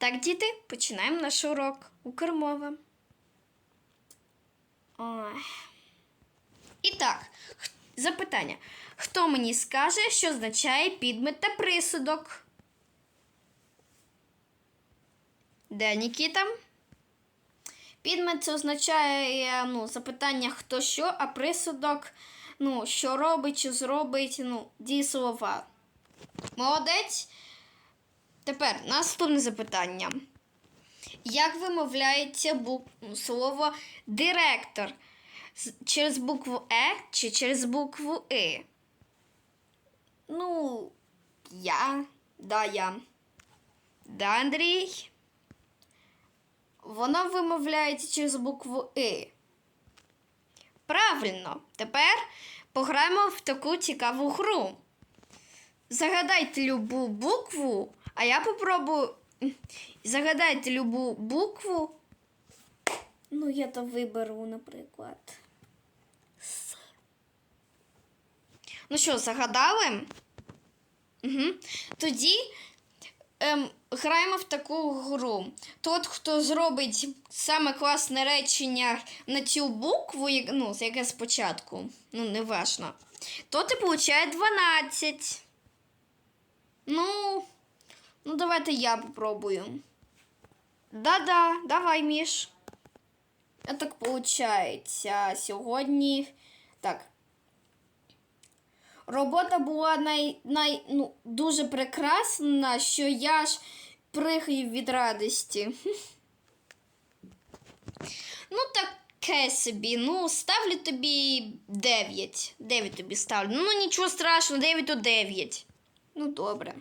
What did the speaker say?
Так, діти, починаємо наш урок Укрмова. Ой. І так, запитання. Хто мені скаже, що означає підмет та присудок? Де Нікіта? Підмет це означає ну, запитання хто що, а присудок, ну, що робить, що зробить, ну, дієслова. Молодець. Тепер наступне запитання. Як вимовляється слово директор? Через букву Е чи через букву И? Ну, я. Да, я. Да, Андрій. Воно вимовляється через букву И. Правильно. Тепер пограємо в таку цікаву гру. Загадайте любу букву, а я попробую. Загадайте любу букву. Ну, я то виберу, наприклад. С. Ну що, загадали? Угу. Тоді ем, граємо в таку гру. Тот, хто зробить саме класне речення на цю букву, як- ну, яке спочатку, ну, не важно, тот і получає 12. Ну, ну давайте я попробую. Да-да, давай, Міш. А так получається сьогодні. Так. Робота була най, най, ну, дуже прекрасна, що я ж пригаю від радості. Ну, таке собі. Ну, ставлю тобі 9. 9 тобі ставлю. Ну, нічого страшного, 9 то 9. Ну, добре.